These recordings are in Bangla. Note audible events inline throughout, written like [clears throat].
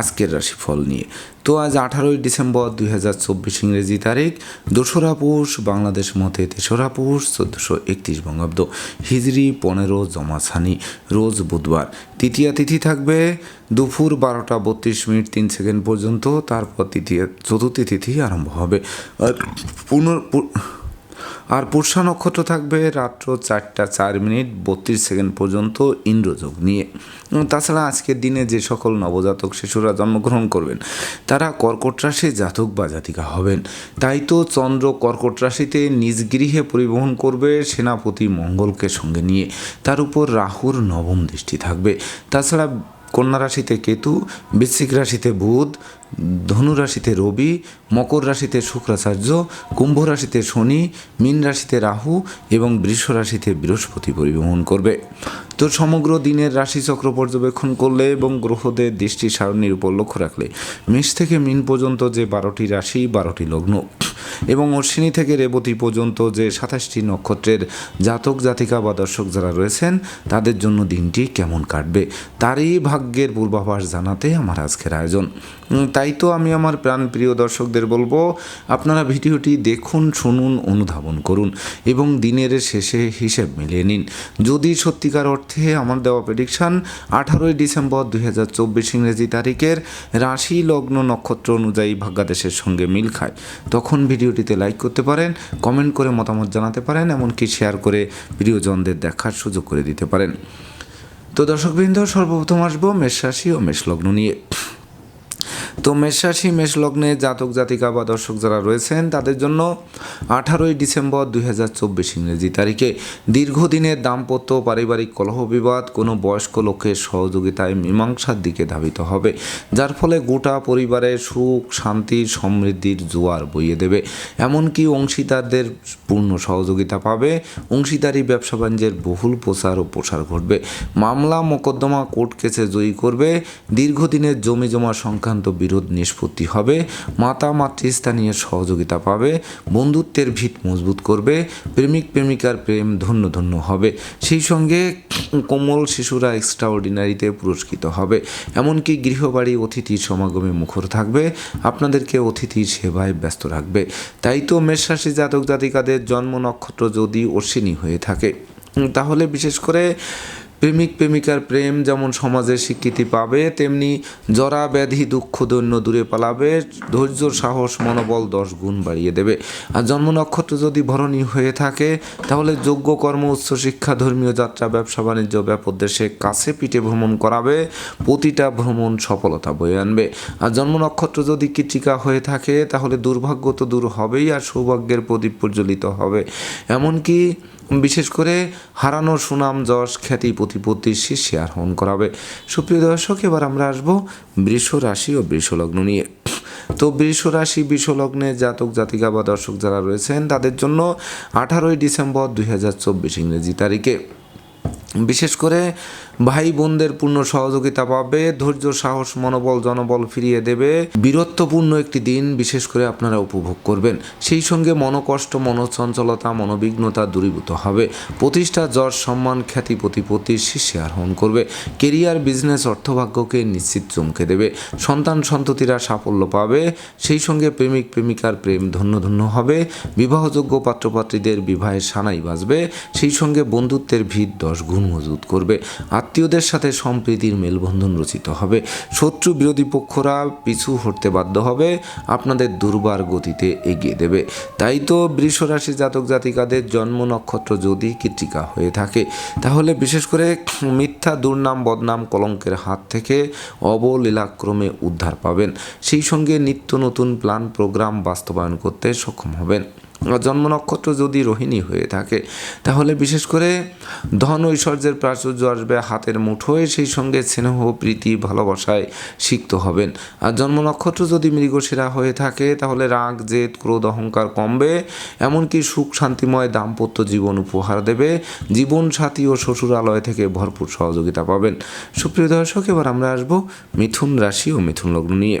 আজকের রাশিফল নিয়ে। তো আজ আঠারোই ডিসেম্বর দুই হাজার চব্বিশ ইংরেজি তারিখ, দোসরা পৌষ, বাংলাদেশ মতে তেসরা পৌষ, চোদ্দোশো একত্রিশ বঙ্গাব্দ। হিজড়ি পনেরো জমাছানি রোজ বুধবার। তৃতীয়া তিথি থাকবে দুপুর বারোটা বত্রিশ মিনিট তিন সেকেন্ড পর্যন্ত, তারপর তৃতীয়, চতুর্থী তিথি আরম্ভ হবে। আর পুনর আর পুষ্যা নক্ষত্র থাকবে রাত্র চারটা চার মিনিট বত্রিশ সেকেন্ড পর্যন্ত ইন্দ্রযোগ নিয়ে। তাছাড়া আজকের দিনে যে সকল নবজাতক শিশুরা জন্মগ্রহণ করবেন, তারা কর্কট রাশি জাতক বা জাতিকা হবেন। তাই তো চন্দ্র কর্কট রাশিতে নিজ গৃহে পরিবহন করবে সেনাপতি মঙ্গলকে সঙ্গে নিয়ে। তার উপর রাহুর নবম দৃষ্টি থাকবে। তাছাড়া কন্যা রাশিতে কেতু, বৃশ্চিক রাশিতে বুধ ধনু রাশিতে রবি মকর রাশিতে শুক্রাচার্য কুম্ভ রাশিতে শনি মীন রাশিতে রাহু এবং বৃষ রাশিতে বৃহস্পতি পরিবহন করবে। তো সমগ্র দিনের রাশিচক্র পর্যবেক্ষণ করলে এবং গ্রহদের দৃষ্টি সারণীর উপর লক্ষ্য রাখলে মেষ থেকে মিন পর্যন্ত যে বারোটি রাশি বারোটি লগ্ন এবং অশ্বিনী থেকে রেবতী পর্যন্ত যে সাতাশটি নক্ষত্রের জাতক জাতিকা বা দর্শক যারা রয়েছেন তাদের জন্য দিনটি কেমন কাটবে তারই ভাগ্যের পূর্বাভাস জানাতে আমার আজকের আয়োজন। উম, তাই তো আমি আমার প্রাণ প্রিয় দর্শকদের বলব, আপনারা ভিডিওটি দেখুন, শুনুন, অনুধাবন করুন এবং দিনের শেষে হিসেব মিলিয়ে নিন। যদি সত্যিকার অর্থে আমার দেওয়া প্রেডিকশান আঠারোই ডিসেম্বর দুই হাজার চব্বিশ ইংরেজি তারিখের রাশি লগ্ন নক্ষত্র অনুযায়ী ভাগ্যাদেশের সঙ্গে মিল খায়। তখন ভিডিওটিতে লাইক করতে পারেন কমেন্ট করে মতামত জানাতে পারেন, এমনকি শেয়ার করে প্রিয়জনদের দেখার সুযোগ করে দিতে পারেন। তো দর্শকবৃন্দ, সর্বপ্রথম আসব মেষ রাশি ও মেষ লগ্ন নিয়ে। তো মেষ রাশি মেষ লগ্নে জাতক, জাতিকা বা দর্শক যারা রয়েছেন, তাদের জন্য আঠারোই ডিসেম্বর দুই হাজার চব্বিশ ইংরেজি তারিখে দীর্ঘদিনের দাম্পত্য পারিবারিক কলহ বিবাদ, কোনো বয়স্ক লোকের সহযোগিতায় মীমাংসার দিকে ধাবিত হবে, যার ফলে গোটা পরিবারে সুখ, শান্তি, সমৃদ্ধির জোয়ার বইয়ে দেবে। এমনকি অংশীদারদের পূর্ণ সহযোগিতা পাবে। অংশীদারি ব্যবসা বাণিজ্যের বহুল প্রচার ও প্রসার ঘটবে। মামলা, মোকদ্দমা, কোর্ট কেসে জয়ী করবে। দীর্ঘদিনের জমি জমা সংক্রান্ত বিরোধ নিষ্পত্তি হবে, মাতা মাতৃস্থানীয় সহযোগিতা পাবে, বন্ধুত্বের ভিত মজবুত করবে, প্রেমিক প্রেমিকার প্রেম ধন্য ধন্য হবে। সেই সঙ্গে কোমল শিশুরা এক্সট্রা অর্ডিনারিতে পুরস্কৃত হবে। এমনকি গৃহবাড়ি অতিথির সমাগমে মুখর থাকবে, আপনাদেরকে অতিথির সেবায় ব্যস্ত রাখবে। তাই তো মেষরাশি জাতক জাতিকাদের জন্ম নক্ষত্র যদি অশ্বিনী হয়ে থাকে, তাহলে বিশেষ করে প্রেমিক প্রেমিকার প্রেম যেমন সমাজে স্বীকৃতি পাবে, তেমনি জরা, ব্যাধি, দুঃখ, দৈন্য দূরে পালাবে, ধৈর্য, সাহস, মনোবল দশ গুণ বাড়িয়ে দেবে। আর জন্ম নক্ষত্র যদি ভরণী হয়ে থাকে, তাহলে যোগ্য কর্ম উচ্চশিক্ষা ধর্মীয় যাত্রা, ব্যবসা, বাণিজ্য ব্যাপদেশে কাছে পিঠে ভ্রমণ করাবে, প্রতিটা ভ্রমণ সফলতা বয়ে আনবে। আর জন্ম নক্ষত্র যদি কৃতিকা হয়ে থাকে, তাহলে দুর্ভাগ্য তো দূর হবেই, আর সৌভাগ্যের প্রদীপ প্রজ্বলিত হবে। এমনকি বিশেষ করে হারানো সুনাম, যশ, খ্যাতি, প্রতিপত্তি শীর্ষে আরোহণ করাবে সুপ্রিয় দর্শক, এবার আমরা আসব বৃষ রাশি ও বৃষ লগ্ন নিয়ে। তো বৃষ রাশি, বৃষ লগ্নে জাতক, জাতিকা বা দর্শক যারা রয়েছেন, তাদের জন্য আঠারোই ডিসেম্বর দুই হাজার চব্বিশ ইংরেজি তারিখে। বিশেষ করে ভাই বোনদের পূর্ণ সহযোগিতা পাবে, ধৈর্য, সাহস, মনোবল, জনবল ফিরিয়ে দেবে। বীরত্বপূর্ণ একটি দিন, বিশেষ করে আপনারা উপভোগ করবেন। সেই সঙ্গে মনোকষ্ট, মনোচঞ্চলতা, মনোবিঘ্নতা দূরীভূত হবে। প্রতিষ্ঠা, যশ, সম্মান, খ্যাতি, প্রতিপত্তির শীর্ষে আরোহণ করবে। কেরিয়ার, বিজনেস, অর্থভাগ্যকে নিশ্চিত চমকে দেবে। সন্তান সন্ততিরা সাফল্য পাবে। সেই সঙ্গে প্রেমিক, প্রেমিকার প্রেম ধন্য ধন্য হবে। বিবাহযোগ্য পাত্রপাত্রীদের বিবাহের সানাই বাজবে। সেই সঙ্গে বন্ধুত্বের ভিত দশ গুণ মজবুত করবে। আত্মীয়দের সাথে সম্প্রীতির মেলবন্ধন রচিত হবে। শত্রু বিরোধী পক্ষরা পিছু হটতে বাধ্য হবে। আপনাদের দুর্বার গতিতে এগিয়ে দেবে। তাই তো বৃষ রাশি জাতক জাতিকাদের জন্ম নক্ষত্র যদি কৃতিকা হয়ে থাকে, তাহলে বিশেষ করে মিথ্যা দুর্নাম, বদনাম কলঙ্কের হাত থেকে অবলীলাক্রমে উদ্ধার পাবেন। সেই সঙ্গে নিত্য নতুন প্ল্যান, প্রোগ্রাম বাস্তবায়ন করতে সক্ষম হবেন। জন্ম নক্ষত্র যদি রোহিণী হয়ে থাকে, তাহলে বিশেষ করে ধন ঐশ্বর্যের প্রাচুর্য আসবে, হাতের মুঠোয় সেই সঙ্গে স্নেহ, প্রীতি, ভালোবাসায় সিক্ত হবেন। আর জন্ম নক্ষত্র যদি মৃগশিরা হয়ে থাকে, তাহলে রাগ, জেদ, ক্রোধ, অহংকার কমবে, এমনকি সুখ, শান্তিময়, দাম্পত্য জীবন উপহার দেবে। জীবন সাথী ও শ্বশুরালয় থেকে ভরপুর সহযোগিতা পাবেন। সুপ্রিয় দর্শক, এবার আমরা আসব মিথুন রাশি ও মিথুন লগ্ন নিয়ে।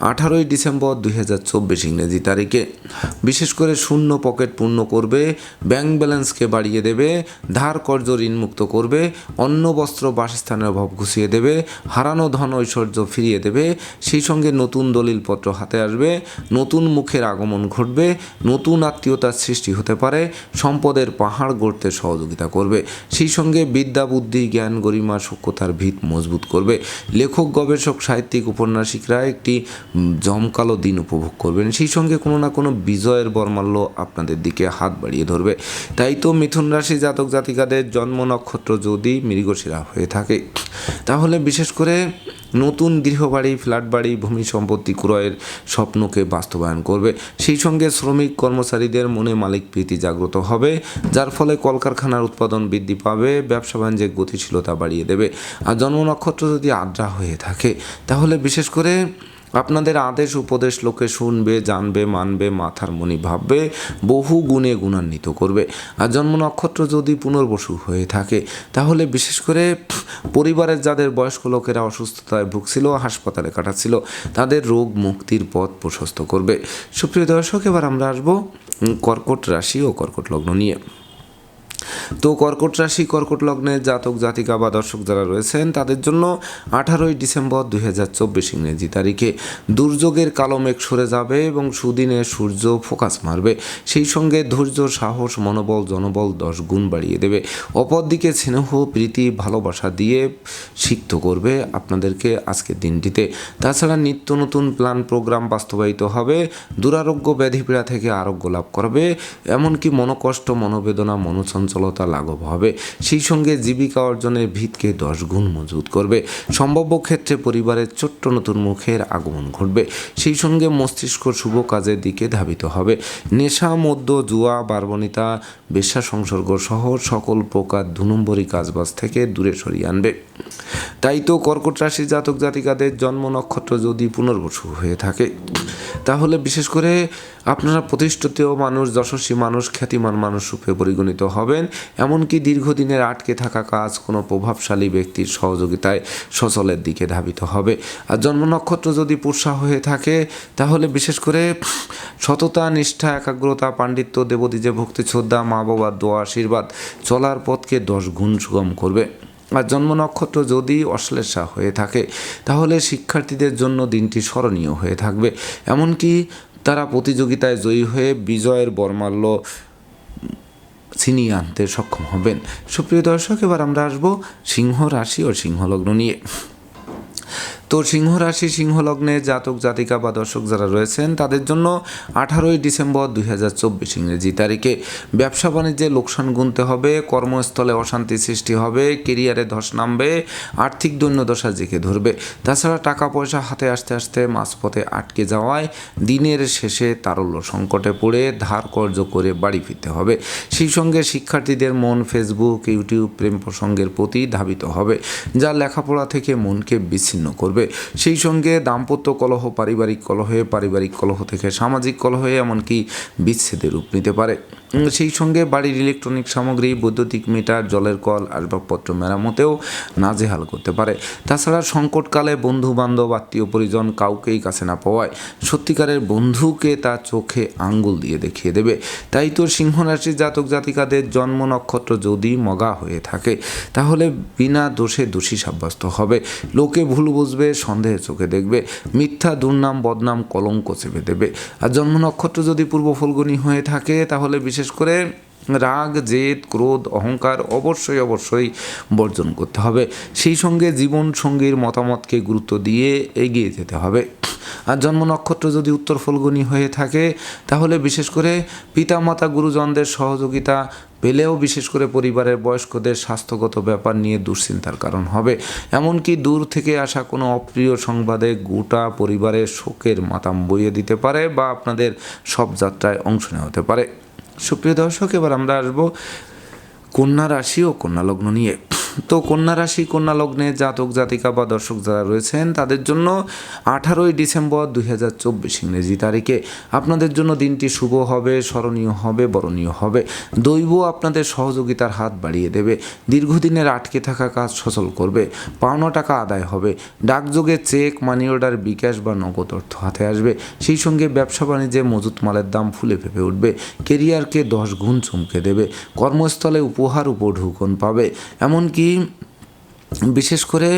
আঠারোই ডিসেম্বর দুই হাজার চব্বিশ ইংরেজি তারিখে। বিশেষ করে শূন্য পকেট পূর্ণ করবে, ব্যাংক ব্যালেন্সকে বাড়িয়ে দেবে, ধার কর্য ঋণমুক্ত করবে, অন্ন, বস্ত্র, বাসস্থানের অভাব ঘুষিয়ে দেবে, হারানো ধন ঐশ্বর্য ফিরিয়ে দেবে, সেই সঙ্গে নতুন দলিলপত্র হাতে আসবে, নতুন মুখের আগমন ঘটবে, নতুন আত্মীয়তার সৃষ্টি হতে পারে, সম্পদের পাহাড় গড়তে সহযোগিতা করবে, সেই সঙ্গে বিদ্যা, বুদ্ধি, জ্ঞান, গরিমা, সূক্ষ্মতার ভিত মজবুত করবে। লেখক, গবেষক, সাহিত্যিক, উপন্যাসিকরা একটি উম, জমকালো দিন উপভোগ করবেন। সেই সঙ্গে কোনো না কোনো বিজয়ের বর্মাল্য আপনাদের দিকে হাত বাড়িয়ে ধরবে। তাই তো মিথুন রাশি জাতক জাতিকাদের জন্ম নক্ষত্র যদি মৃগশিরা হয়ে থাকে তাহলে বিশেষ করে নতুন গৃহবাড়ি ফ্ল্যাট বাড়ি ভূমি সম্পত্তি ক্রয়ের স্বপ্নকে বাস্তবায়ন করবে। সেই সঙ্গে শ্রমিক কর্মচারীদের মনে মালিক প্রীতি জাগ্রত হবে যার ফলে কলকারখানার উৎপাদন বৃদ্ধি পাবে ব্যবসা বাণিজ্যের গতিশীলতা বাড়িয়ে দেবে। আর জন্ম নক্ষত্র যদি আদ্রা হয়ে থাকে তাহলে বিশেষ করে আপনাদের আদেশ, উপদেশ লোকে শুনবে, জানবে, মানবে, মাথার মনি ভাববে, বহু গুণে গুণান্বিত করবে। আর জন্ম নক্ষত্র যদি পুনর্বসু হয়ে থাকে, তাহলে বিশেষ করে পরিবারের যাদের বয়স্ক লোকেরা অসুস্থতায় ভুগছিল, হাসপাতালে কাটাচ্ছিল, তাদের রোগ মুক্তির পথ প্রশস্ত করবে। সুপ্রিয় দর্শক, এবার আমরা আসব কর্কট রাশি ও কর্কট লগ্ন নিয়ে। তো কর্কট রাশি, কর্কট লগ্নে জাতক, জাতিকা বা দর্শক যারা রয়েছেন, তাদের জন্য আঠারোই ডিসেম্বর দুই হাজার চব্বিশ ইংরেজি তারিখে দুর্যোগের কালো মেঘ সরে যাবে এবং সুদিনে সূর্য ফোকাস মারবে। সেই সঙ্গে ধৈর্য, সাহস, মনোবল, জনবল দশ গুণ বাড়িয়ে দেবে। অপরদিকে স্নেহ, প্রীতি, ভালোবাসা দিয়ে সিক্ত করবে আপনাদেরকে আজকের দিনটিতে। তাছাড়া নিত্য নতুন প্ল্যান, প্রোগ্রাম বাস্তবায়িত হবে। দুরারোগ্য ব্যাধিপীড়া থেকে আরোগ্য লাভ করবে। এমনকি মনোকষ্ট, মনোবেদনা মনোচঞ্চলতা লাঘব হবে। সেই সঙ্গে জীবিকা অর্জনের ভিতকে দশ গুণ মজবুত করবে। সম্ভাব্য ক্ষেত্রে পরিবারের ছোট্ট নতুন মুখের আগমন ঘটবে। সেই সঙ্গে মস্তিষ্ক শুভ কাজের দিকে ধাবিত হবে। নেশা, মদ্য, জুয়া বার্বণিতা বেশ্যা সংসর্গ সহ সকল প্রকার দু নম্বরী কাজবাজ থেকে দূরে সরিয়ে আনবে। তাই তো কর্কট রাশি জাতক জাতিকাদের জন্ম নক্ষত্র যদি পুনর্বসু হয়ে থাকে, তাহলে বিশেষ করে আপনারা প্রতিষ্ঠিত মানুষ, যশস্বী মানুষ, খ্যাতিমান মানুষ রূপে পরিগণিত হবেন। এমনকি দীর্ঘদিনের আটকে থাকা কাজ কোনো প্রভাবশালী ব্যক্তির সহযোগিতায় সচলের দিকে ধাবিত হবে। আর জন্ম নক্ষত্র যদি পুষা হয়ে থাকে, তাহলে বিশেষ করে সততা, নিষ্ঠা, একাগ্রতা, পাণ্ডিত্য, দেবদীজে ভক্তি শ্রদ্ধা মা বাবার দোয়া, আশীর্বাদ চলার পথকে দশ গুণ সুগম করবে। আর জন্ম নক্ষত্র যদি অশ্লেষা হয়ে থাকে, তাহলে শিক্ষার্থীদের জন্য দিনটি স্মরণীয় হয়ে থাকবে। এমনকি তারা প্রতিযোগিতায় জয়ী হয়ে বিজয়ের বর্মাল্য ছিনিয়ে আনতে সক্ষম হবেন। সুপ্রিয় দর্শক এবার আমরা আসব সিংহ রাশি ও সিংহলগ্ন নিয়ে। তো সিংহ রাশি সিংহ লগ্নে জাতক, জাতিকা বা দর্শক যারা রয়েছেন, তাদের জন্য আঠারোই ডিসেম্বর দুই হাজার চব্বিশ ইংরেজি তারিখে ব্যবসা বাণিজ্যে লোকসান গুনতে হবে, কর্মস্থলে অশান্তি সৃষ্টি হবে, কেরিয়ারে ধস নামবে, আর্থিক দৈন্যদশা জেঁকে ধরবে। তাছাড়া টাকা পয়সা হাতে আসতে আসতে মাঝপথে আটকে যাওয়ায় দিনের শেষে তারল্য সংকটে পড়ে ধার কর্য করে বাড়ি ফিরতে হবে। সেই সঙ্গে শিক্ষার্থীদের মন ফেসবুক ইউটিউব প্রেম প্রসঙ্গের প্রতি ধাবিত হবে, যা লেখাপড়া থেকে মনকে বিচ্ছিন্ন করবে। সেই সঙ্গে দাম্পত্য কলহ, পারিবারিক কলহে, পারিবারিক কলহ থেকে সামাজিক কলহে এমনকি বিচ্ছেদের রূপ নিতে পারে। সেই সঙ্গে বাড়ির ইলেকট্রনিক সামগ্রী, বৈদ্যুতিক মিটার, জলের কল, আসবাবপত্র মেরামতেও নাজেহাল করতে পারে। তাছাড়া সংকটকালে বন্ধু বান্ধব আত্মীয় পরিজন কাউকেই কাছে না পাওয়ায় সত্যিকারের বন্ধুকে তার চোখে আঙ্গুল দিয়ে দেখিয়ে দেবে। তাই তো সিংহ রাশির জাতক জাতিকাদের জন্ম নক্ষত্র যদি মগা হয়ে থাকে, তাহলে বিনা দোষে দোষী সাব্যস্ত হবে। লোকে ভুল বুঝবে, সন্দেহে চোখে দেখবে, মিথ্যা, দুর্নাম, বদনাম, কলঙ্ক চেপে দেবে। আর জন্ম নক্ষত্র যদি পূর্ব ফলগুনি হয়ে থাকে, তাহলে বিশেষ করে রাগ, জেদ, ক্রোধ, অহংকার অবশ্যই অবশ্যই বর্জন করতে হবে। সেই সঙ্গে জীবন সঙ্গীর মতামতকে গুরুত্ব দিয়ে এগিয়ে যেতে হবে। আর জন্ম নক্ষত্র যদি উত্তর ফলগুনি হয়ে থাকে, তাহলে বিশেষ করে পিতামাতা, গুরুজনদের সহযোগিতা পেলেও বিশেষ করে পরিবারের বয়স্কদের স্বাস্থ্যগত ব্যাপার নিয়ে দুশ্চিন্তার কারণ হবে। এমনকি দূর থেকে আসা কোনো অপ্রিয় সংবাদে গোটা পরিবারের শোকের মাতাম বইয়ে দিতে পারে বা আপনাদের সব যাত্রায় অংশ নেওয়া হতে পারে। সুপ্রিয় দর্শক এবার আমরা আসব কন্যা রাশি ও কন্যা লগ্ন নিয়ে। তো কন্যা রাশি, কন্যা লগ্নে জাতক, জাতিকা বা দর্শক যারা রয়েছেন, তাদের জন্য আঠারোই ডিসেম্বর দুই হাজার চব্বিশ ইংরেজি তারিখে। আপনাদের জন্য দিনটি শুভ হবে, স্মরণীয় হবে, বরণীয় হবে। দৈব আপনাদের সহযোগিতার হাত বাড়িয়ে দেবে। দীর্ঘদিনের আটকে থাকা কাজ সচল করবে। পাওনা টাকা আদায় হবে। ডাকযোগে চেক মানি অর্ডার বিকাশ বা নগদ অর্থ হাতে আসবে। সেই সঙ্গে ব্যবসা বাণিজ্যে মজুত মালের দাম ফুলে ফেপে উঠবে। কেরিয়ারকে দশ গুণ চমকে দেবে। কর্মস্থলে উপহার উপঢৌকন পাবে। এমনকি বিশেষ করে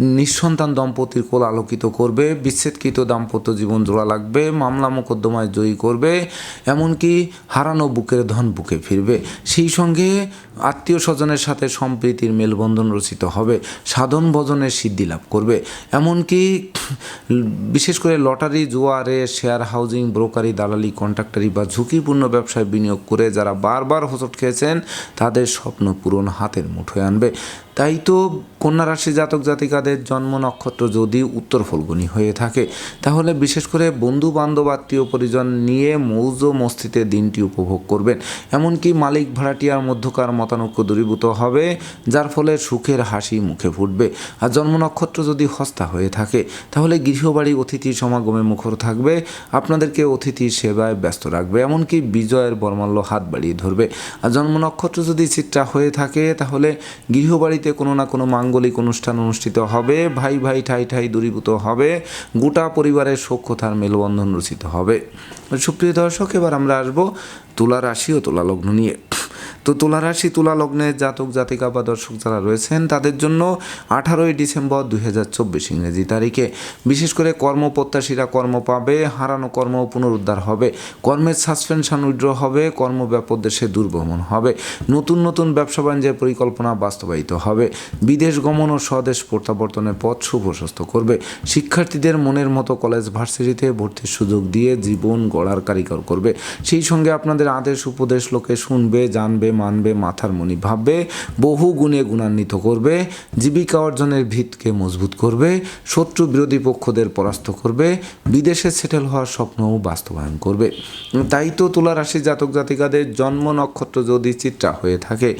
নিঃসন্তান দম্পতির কোল আলোকিত করবে, বিচ্ছেদকৃত দাম্পত্য জীবন জোড়া লাগবে, মামলা মোকদ্দমায় জয়ী করবে, এমনকি হারানো বুকের ধন বুকে ফিরবে। সেই সঙ্গে আত্মীয় স্বজনের সাথে সম্প্রীতির মেলবন্ধন রচিত হবে, সাধন ভজনের সিদ্ধি লাভ করবে। এমনকি বিশেষ করে লটারি, জুয়ারে, শেয়ার হাউজিং, ব্রোকারি, দালালি, কন্ট্রাক্টারি বা ঝুঁকিপূর্ণ ব্যবসায় বিনিয়োগ করে যারা বারবার হোঁচট খেয়েছেন, তাদের স্বপ্ন পূরণ হাতের মুঠোয় আনবে। তাই তো কন্যা রাশি জাতক জাতিকাদের জন্ম নক্ষত্র যদি উত্তর ফলগুনি হয়ে থাকে, তাহলে বিশেষ করে বন্ধু বান্ধব আত্মীয় পরিজন নিয়ে মৌজ মস্তিতে দিনটি উপভোগ করবেন। এমনকি মালিক ভাড়াটিয়ার মধ্যকার মতানৈক্য দূরীভূত হবে, যার ফলে সুখের হাসি মুখে ফুটবে। আর জন্ম নক্ষত্র যদি হস্তা হয়ে থাকে, তাহলে গৃহবাড়ি অতিথি সমাগমে মুখর থাকবে, আপনাদেরকে অতিথি সেবায় ব্যস্ত রাখবে, এমনকি বিজয়ের বর্মাল্য হাত বাড়িয়ে ধরবে। আর জন্ম নক্ষত্র যদি চিত্রা হয়ে থাকে, তাহলে গৃহবাড়িতে কোনো না কোনো মাঙ্গলিক অনুষ্ঠান অনুষ্ঠিত হবে। ভাই ভাই, ঠাই ঠাই দূরীভূত হবে। গোটা পরিবারের সক্ষতার মেলবন্ধন রচিত হবে। সুপ্রিয় দর্শক, এবার আমরা আসব তুলা রাশি ও তুলা লগ্ন নিয়ে। তো তুলা রাশি তুলা লগ্নের জাতক, জাতিকা বা দর্শক যারা রয়েছেন, তাদের জন্য আঠারোই ডিসেম্বর দুই হাজার চব্বিশ ইংরেজি তারিখে। বিশেষ করে কর্মপ্রত্যাশীরা কর্ম পাবে, হারানো কর্ম পুনরুদ্ধার হবে, কর্মের সাসপেনশন উইড্র হবে, কর্ম ব্যাপক দেশে দুর্ভ্রমণ হবে, নতুন নতুন ব্যবসা বাণিজ্যের পরিকল্পনা বাস্তবায়িত হবে, বিদেশ গমন ও স্বদেশ প্রত্যাবর্তনের পথ সুপ্রশস্ত করবে, শিক্ষার্থীদের মনের মতো কলেজ ভার্সিটিতে ভর্তির সুযোগ দিয়ে জীবন গড়ার কারিগর করবে। সেই সঙ্গে আপনাদের আদেশ, উপদেশ লোকে শুনবে জানবে মানবে, মাথার মনি ভাববে, বহু গুণে গুণান্বিত করবে, জীবিকা অর্জনের ভিতকে মজবুত করবে, শত্রু বিরোধী পক্ষদের পরাস্ত করবে, বিদেশে সেটেল হওয়ার স্বপ্নও বাস্তবায়ন করবে। তাই তো তুলা রাশি জাতক জাতিকাদের জন্ম নক্ষত্র যদি চিত্রা হয়ে থাকে,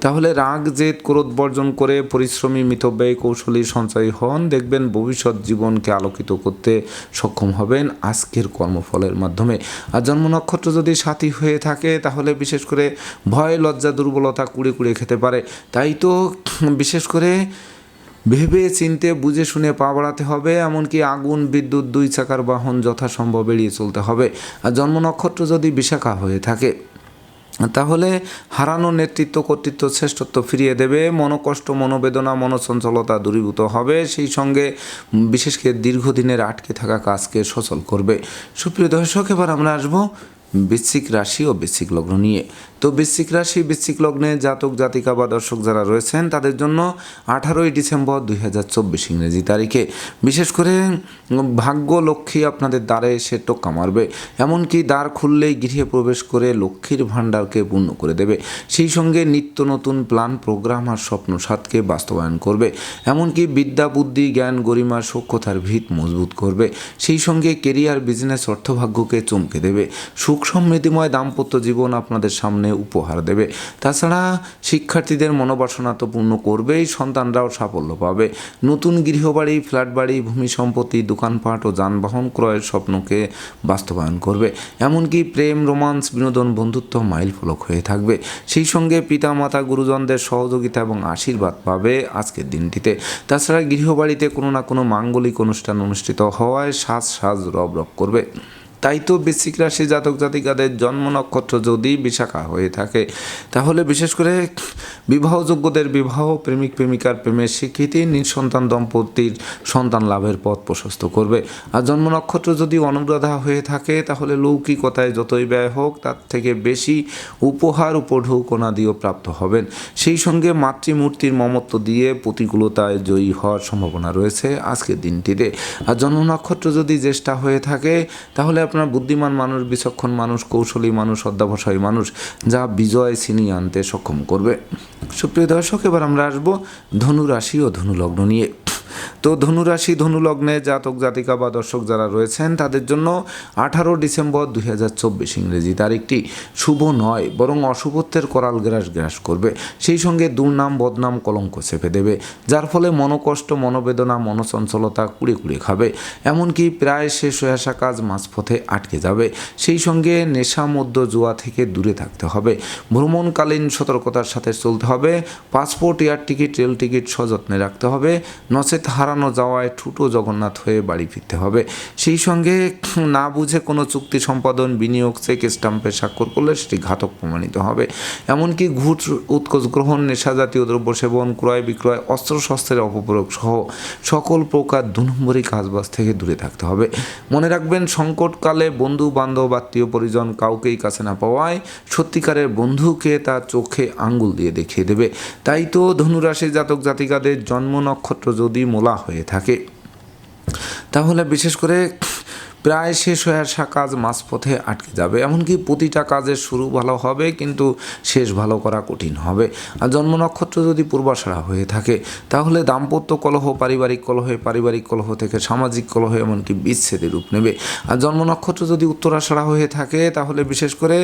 তাহলে রাগ, জেদ, ক্রোধ বর্জন করে পরিশ্রমী মিতব্যয়ী কৌশলী সঞ্চয়ী হন। দেখবেন ভবিষ্যৎ জীবনকে আলোকিত করতে সক্ষম হবেন আজকের কর্মফলের মাধ্যমে। আর জন্ম নক্ষত্র যদি সাথী হয়ে থাকে, তাহলে বিশেষ করে ভয় লজ্জা, দুর্বলতা কুড়ে কুড়ে খেতে পারে। তাই তো বিশেষ করে ভেবে চিনতে, বুঝে শুনে পা বাড়াতে হবে, এমনকি আগুন, বিদ্যুৎ, দুই চাকার বাহন যথাসম্ভব এড়িয়ে চলতে হবে। আর জন্ম নক্ষত্র যদি বিশাখা হয়ে থাকে, তাহলে হারানো নেতৃত্ব, কর্তৃত্ব, শ্রেষ্ঠত্ব ফিরিয়ে দেবে। মনোকষ্ট, মনোবেদনা, মনোচঞ্চলতা দূরীভূত হবে। সেই সঙ্গে বিশেষ করে দীর্ঘদিনের আটকে থাকা কাজকে সচল করবে। সুপ্রিয় দর্শক, এবার আমরা আসব বৃশ্চিক রাশি ও বৃশ্চিক লগ্ন নিয়ে। তো বৃশ্চিক রাশি, বৃশ্চিক লগ্নে জাতক, জাতিকা বা দর্শক যারা রয়েছেন, তাদের জন্য আঠারোই ডিসেম্বর দুই হাজার চব্বিশ ইংরেজি তারিখে। বিশেষ করে ভাগ্য লক্ষ্মী আপনাদের দ্বারে এসে টোক্কা মারবে। এমনকি দ্বার খুললেই গৃহে প্রবেশ করে লক্ষ্মীর ভাণ্ডারকে পূর্ণ করে দেবে। সেই সঙ্গে নিত্য নতুন প্ল্যান, প্রোগ্রাম আর স্বপ্ন সাতকে বাস্তবায়ন করবে। এমনকি বিদ্যা, বুদ্ধি, জ্ঞান, গরিমা, সক্ষতার ভিত মজবুত করবে। সেই সঙ্গে কেরিয়ার বিজনেস অর্থভাগ্যকে চমকে দেবে। সুখ সমৃদ্ধিময় দাম্পত্য জীবন আপনাদের সামনে উপহার দেবে। তাছাড়া শিক্ষার্থীদের মনোবাসনা তো পূর্ণ করবেই, সন্তানরাও সাফল্য পাবে। নতুন গৃহবাড়ি ফ্ল্যাট বাড়ি ভূমি সম্পত্তি দোকানপাট ও যানবাহন ক্রয়ের স্বপ্নকে বাস্তবায়ন করবে। এমনকি প্রেম, রোমান্স, বিনোদন, বন্ধুত্ব মাইল ফলক হয়ে থাকবে। সেই সঙ্গে পিতা মাতা গুরুজনদের সহযোগিতা এবং আশীর্বাদ পাবে আজকের দিনটিতে। তাছাড়া গৃহবাড়িতে কোনো না কোনো মাঙ্গলিক অনুষ্ঠান অনুষ্ঠিত হওয়ায় সাজ সাজ রব রব করবে। তাই তো বৃশ্চিক রাশি জাতক জাতিকাদের জন্ম নক্ষত্র যদি বিশাখা হয়ে থাকে, তাহলে বিশেষ করে বিবাহযোগ্যদের বিবাহ প্রেমিক প্রেমিকার প্রেমের স্বীকৃতি নিঃসন্তান দম্পতির সন্তান লাভের পথ প্রশস্ত করবে। আর জন্ম নক্ষত্র যদি অনুরাধা হয়ে থাকে, তাহলে লৌকিকতায় যতই ব্যয় হোক, তার থেকে বেশি উপহার উপঢৌকনা দিয়েও প্রাপ্ত হবেন। সেই সঙ্গে মাতৃমূর্তির মমত্ব দিয়ে প্রতিকূলতায় জয়ী হওয়ার সম্ভাবনা রয়েছে আজকের দিনটিতে। আর জন্ম নক্ষত্র যদি জ্যেষ্ঠা হয়ে থাকে, তাহলে আপনার বুদ্ধিমান মানুষ, বিচক্ষণ মানুষ, কৌশলী মানুষ, অধ্যাবসায়ী মানুষ, যা বিজয় ছিনিয়ে আনতে সক্ষম করবে। সুপ্রিয় দর্শক, এবার আমরা আসব ধনু রাশি ও ধনু লগ্ন নিয়ে। তো ধনুরাশি, ধনুলগ্নে জাতক, জাতিকা বা দর্শক যারা রয়েছেন, তাদের জন্য আঠারো ডিসেম্বর দুই হাজার চব্বিশ ইংরেজি তারিখটি শুভ নয়, বরং অশুভত্বের করাল গ্রাস গ্রাস করবে। সেই সঙ্গে দুর্নাম, বদনাম, কলঙ্ক চেপে দেবে, যার ফলে মনোকষ্ট, মনোবেদনা, মনোচঞ্চলতা কুড়ে কুড়ে খাবে। এমনকি প্রায় শেষ হয়ে আসা কাজ মাঝপথে আটকে যাবে। সেই সঙ্গে নেশা মধ্য জুয়া থেকে দূরে থাকতে হবে। ভ্রমণকালীন সতর্কতার সাথে চলতে হবে। Passport, air ticket, rail ticket সযত্নে রাখতে হবে। নচেত হারানো যাওয়ায় ঠুটো জগন্নাথ হয়ে বাড়ি ফিরতে হবে। সেই সঙ্গে না বুঝে কোনো চুক্তি সম্পাদন, বিনিয়োগ, চেক স্টাম্পে স্বাক্ষর করলে সেটি ঘাতক প্রমাণিত হবে। এমনকি ঘুষ, উৎকোচ গ্রহণ, নেশা জাতীয় দ্রব্য সেবন, ক্রয় বিক্রয় অস্ত্রশস্ত্রের অপপ্রয়োগ সহ সকল প্রকার দু নম্বরী কাজবাজ থেকে দূরে থাকতে হবে। মনে রাখবেন, সংকটকালে বন্ধু বান্ধব আত্মীয় পরিজন কাউকেই কাছে না পাওয়ায় সত্যিকারের বন্ধুকে তার চোখে আঙ্গুল দিয়ে দেখিয়ে দেবে। তাই তো ধনুরাশি জাতক জাতিকাদের জন্ম নক্ষত্র যদি মোলা হয়ে থাকে। তাহলে বিশেষ করে প্রায় শেষ হয়ে আসা কাজ মাঝপথে আটকে যাবে। এমনকি প্রতিটা কাজের শুরু ভালো হবে, কিন্তু শেষ ভালো করা কঠিন হবে। আর জন্ম নক্ষত্র যদি পূর্বাশারা হয়ে থাকে, তাহলে দাম্পত্য কলহ, পারিবারিক কলহে, পারিবারিক কলহ থেকে সামাজিক কলহ, এমনকি বিচ্ছেদের রূপ নেবে। আর জন্ম নক্ষত্র যদি উত্তরাশারা হয়ে থাকে, তাহলে বিশেষ করে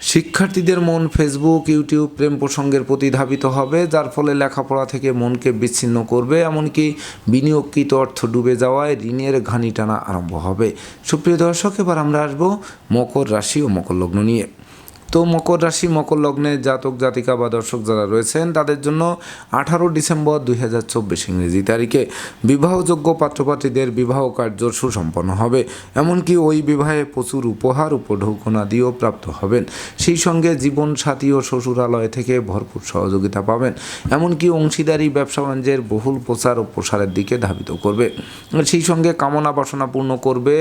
শিক্ষার্থীদের মন ফেসবুক ইউটিউব প্রেম প্রসঙ্গের প্রতি ধাবিত হবে, যার ফলে লেখাপড়া থেকে মনকে বিচ্ছিন্ন করবে, এমনকি বিনিয়োগকৃত অর্থ ডুবে যাওয়ায় ঋণের ঘানি টানা আরম্ভ হবে। সুপ্রিয় দর্শক, এবার আমরা আসব মকর রাশি ও মকর লগ্ন নিয়ে। তো মকর রাশি, মকর লগ্নে জাতক, জাতিকা বা দর্শক যারা রয়েছেন, তাদের জন্য আঠারো ডিসেম্বর দুই হাজার চব্বিশ ইংরেজি তারিখে বিবাহযোগ্য পাত্রপাত্রীদের বিবাহ কার্য সুসম্পন্ন হবে। এমনকি ওই বিবাহে প্রচুর উপহার উপঢৌকনাদিও প্রাপ্ত হবেন। সেই সঙ্গে জীবন সাথী ও শ্বশুরালয় থেকে ভরপুর সহযোগিতা পাবেন। এমনকি অংশীদারি, ব্যবসা বাণিজ্যের বহুল প্রচার ও প্রসারের দিকে ধাবিত করবে। সেই সঙ্গে কামনা বাসনা পূর্ণ করবে।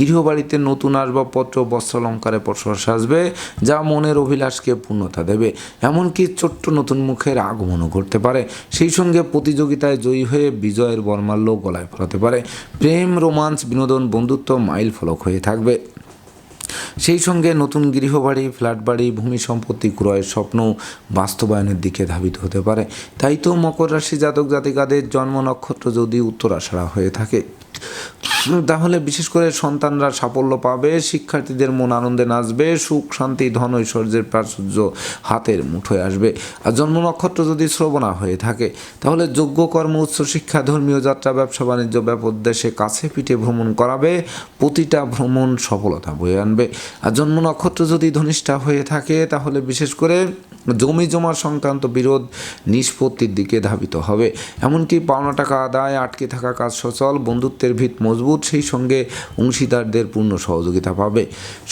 গৃহবাড়িতে নতুন আসবাবপত্র, বস্ত্রালঙ্কারে প্রশ্বাস আসবে, যা মনের অভিলাষকে পূর্ণতা দেবে, এমনকি ছোট্ট নতুন মুখের আগমনও ঘটতে পারে। সেই সঙ্গে প্রতিযোগিতায় জয়ী হয়ে বিজয়ের বর্মাল্য গলায় ফলাতে পারে। প্রেম, রোমান্স, বিনোদন, বন্ধুত্ব মাইল ফলক হয়ে থাকবে। সেই সঙ্গে নতুন গৃহবাড়ি ফ্ল্যাট বাড়ি ভূমি সম্পত্তি ক্রয়ের স্বপ্ন বাস্তবায়নের দিকে ধাবিত হতে পারে। তাই তো মকর রাশি জাতক জাতিকাদের জন্ম নক্ষত্র যদি উত্তরাশারা হয়ে থাকে। তাহলে বিশেষ করে সন্তানরা সাফল্য পাবে, শিক্ষার্থীদের মন আনন্দে নাচবে, সুখ, শান্তি, ধন, ঐশ্বর্যের প্রাচুর্য হাতের মুঠোয় আসবে। আর জন্ম নক্ষত্র যদি শ্রবণা হয়ে থাকে, তাহলে যোগ্য কর্ম, উচ্চ শিক্ষা, ধর্মীয় যাত্রা, ব্যবসা, বাণিজ্য, ব্যাপক দেশে কাছে পিঠে ভ্রমণ করাবে, প্রতিটা ভ্রমণ সফলতা বয়ে আনবে। আর জন্ম নক্ষত্র যদি ধনিষ্ঠা হয়ে থাকে, তাহলে বিশেষ করে জমি জমা সংক্রান্ত বিরোধ নিষ্পত্তির দিকে ধাবিত হবে। এমনকি পাওনা টাকা আদায়, আটকে থাকা কাজ সচল বন্ধুত্বের ভিত মজবুত, সেই সঙ্গে অংশীদারদের পূর্ণ সহযোগিতা পাবে।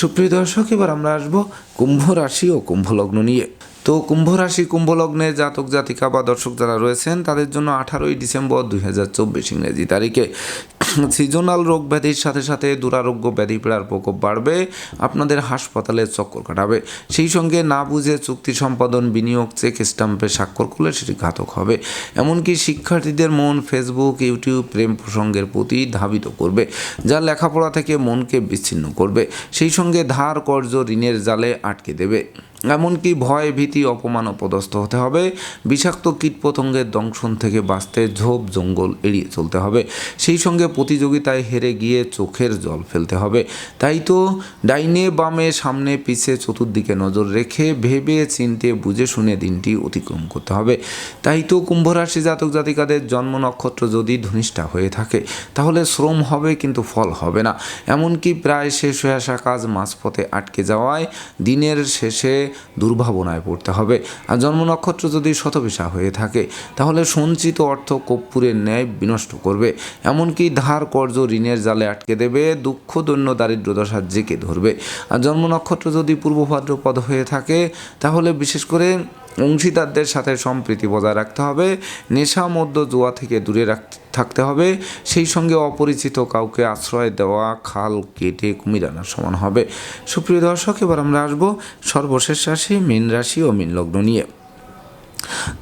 সুপ্রিয় দর্শক, এবার আমরা আসব কুম্ভ রাশি ও কুম্ভ লগ্ন নিয়ে। তো কুম্ভ রাশি কুম্ভ লগ্নে জাতক, জাতিকা বা দর্শক যারা রয়েছেন, তাদের জন্য আঠারোই ডিসেম্বর দুই হাজার চব্বিশ ইংরেজি তারিখে [clears throat] সিজনাল রোগ ব্যাধির সাথে সাথে দুরারোগ্য ব্যাধি পীড়ার প্রকোপ বাড়বে, আপনাদের হাসপাতালে চক্কর কাটাবে। সেই সঙ্গে না বুঝে চুক্তি সম্পাদন, বিনিয়োগ, চেক স্টাম্পে স্বাক্ষর করলে সেটি ঘাতক হবে। এমনকি শিক্ষার্থীদের মন ফেসবুক, ইউটিউব প্রেম প্রসঙ্গের প্রতি ধাবিত করবে, যা লেখাপড়া থেকে মনকে বিচ্ছিন্ন করবে। সেই সঙ্গে ধার কর্য ঋণের জালে আটকে দেবে। এমনকি ভয়, ভীতি, অপমান অপদস্থ হতে হবে। বিষাক্ত কীটপতঙ্গের দংশন থেকে বাঁচতে ঝোপ জঙ্গল এড়িয়ে চলতে হবে। সেই সঙ্গে প্রতিযোগিতায় হেরে গিয়ে চোখের জল ফেলতে হবে। তাই তো ডাইনে বামে সামনে পিছে চতুর্দিকে নজর রেখে ভেবে চিনতে বুঝে শুনে দিনটি অতিক্রম করতে হবে। তাই তো কুম্ভরাশি জাতক জাতিকাদের জন্ম নক্ষত্র যদি ধনিষ্ঠা হয়ে থাকে, তাহলে শ্রম হবে কিন্তু ফল হবে না। এমনকি প্রায় শেষ হয়ে আসা কাজ মাঝপথে আটকে যাওয়ায় দিনের শেষে দুর্ভাবনায় পড়তে হবে। আর জন্ম নক্ষত্র যদি শতবিশা হয়ে থাকে, তাহলে সঞ্চিত অর্থ কর্পূরের ন্যায় বিনষ্ট করবে। এমনকি ধার কর্য ঋণের জালে আটকে দেবে, দুঃখ, দৈন্য, দারিদ্র দশা জেকে ধরবে। আর জন্ম নক্ষত্র যদি পূর্ব ভাদ্রপদ হয়ে থাকে, তাহলে বিশেষ করে অংশীদারদের সাথে সম্প্রীতি বজায় রাখতে হবে, নেশা মধ্য জুয়া থেকে দূরে রাখতে থাকতে হবে, সেই সঙ্গে অপরিচিত কাউকে আশ্রয় দেওয়া, খাল কেটে কুমির আনার সমান হবে। সুপ্রিয় দর্শক, এবার আমরা আসব সর্বশেষ রাশি, মীন রাশি ও মীন লগ্ন নিয়ে।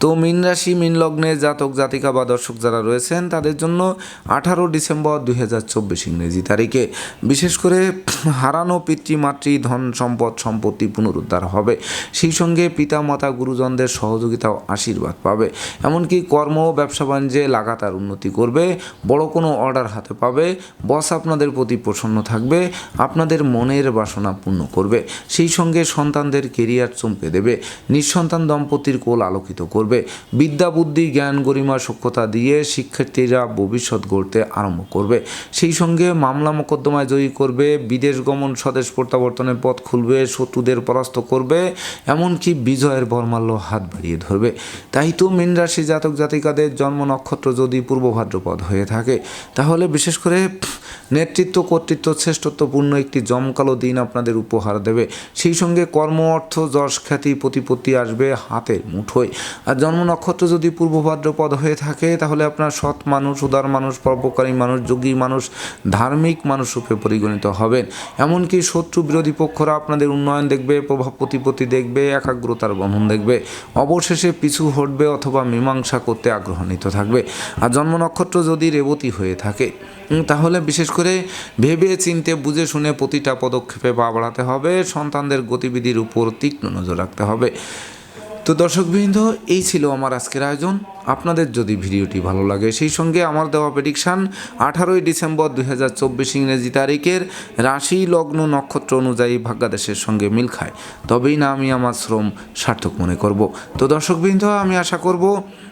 তো মিন রাশি, মিন লগ্নে জাতক, জাতিকা বা দর্শক যারা রয়েছেন, তাদের জন্য আঠারো ডিসেম্বর দুই হাজার চব্বিশ ইংরেজি তারিখে। বিশেষ করে হারানো পিতৃমাতৃ ধন সম্পদ, সম্পত্তি পুনরুদ্ধার হবে। সেই সঙ্গে পিতা, মাতা, গুরুজনদের সহযোগিতা ও আশীর্বাদ পাবে। এমনকি কর্ম ব্যবসা বাণিজ্যে লাগাতার উন্নতি করবে। বড় কোনো অর্ডার হাতে পাবে। বস আপনাদের প্রতি প্রসন্ন থাকবে। আপনাদের মনের বাসনা পূর্ণ করবে। সেই সঙ্গে সন্তানদের কেরিয়ার চমকে দেবে। নিঃসন্তান দম্পতির কোল আলোকিত করবে। বিদ্যা, বুদ্ধি, জ্ঞান, গরিমা সক্ষতা দিয়ে শিক্ষার্থীরা ভবিষ্যৎ গড়তে আরম্ভ করবে। সেই সঙ্গে মামলা মোকদ্দমায় জয়ী করবে, বিদেশ গমন স্বদেশ প্রত্যাবর্তনের পথ খুলবে, শত্রুদের পরাস্ত করবে, এমনকি বিজয়ের বর্মাল্য হাত বাড়িয়ে ধরবে। তাই তো মীন রাশি জাতক জাতিকাদের জন্ম নক্ষত্র যদি পূর্ব ভাদ্রপদ হয়ে থাকে, তাহলে বিশেষ করে নেতৃত্ব, কর্তৃত্ব, শ্রেষ্ঠত্বপূর্ণ একটি জমকালো দিন আপনাদের উপহার দেবে। সেই সঙ্গে কর্ম, অর্থ, যশ, খ্যাতি, প্রতিপত্তি আসবে হাতের মুঠোয়। আর জন্ম নক্ষত্র যদি পূর্ব ভাদ্রপদ হয়ে থাকে, তাহলে আপনার সৎ মানুষ, উদার মানুষ পরোপকারী মানুষ, যোগী মানুষ, ধার্মিক মানুষ রূপে পরিগণিত হবেন। এমনকি শত্রু বিরোধী পক্ষরা আপনাদের উন্নয়ন দেখবে, প্রভাব প্রতিপত্তি দেখবে, একাগ্রতার বন্ধন দেখবে, অবশেষে পিছু হটবে অথবা মীমাংসা করতে আগ্রহান্বিত থাকবে। আর জন্ম নক্ষত্র যদি রেবতী হয়ে থাকে তাহলে বিশেষ করে ভেবে চিনতে, বুঝে শুনে প্রতিটা পদক্ষেপে পা বাড়াতে হবে, সন্তানদের গতিবিধির উপর তীক্ষ্ণ নজর রাখতে হবে। তো দর্শকবৃন্দ, এই ছিল আমার আজকের আয়োজন। আপনাদের যদি ভিডিওটি ভালো লাগে, সেই সঙ্গে আমার দেওয়া প্রেডিকশান আঠারোই ডিসেম্বর দুই হাজার চব্বিশ ইংরেজি তারিখের রাশি লগ্ন নক্ষত্র অনুযায়ী ভাগ্যাদেশের সঙ্গে মিল খায়। তবেই না আমি আমার শ্রম সার্থক মনে করব। তো দর্শকবৃন্দ, আমি আশা করব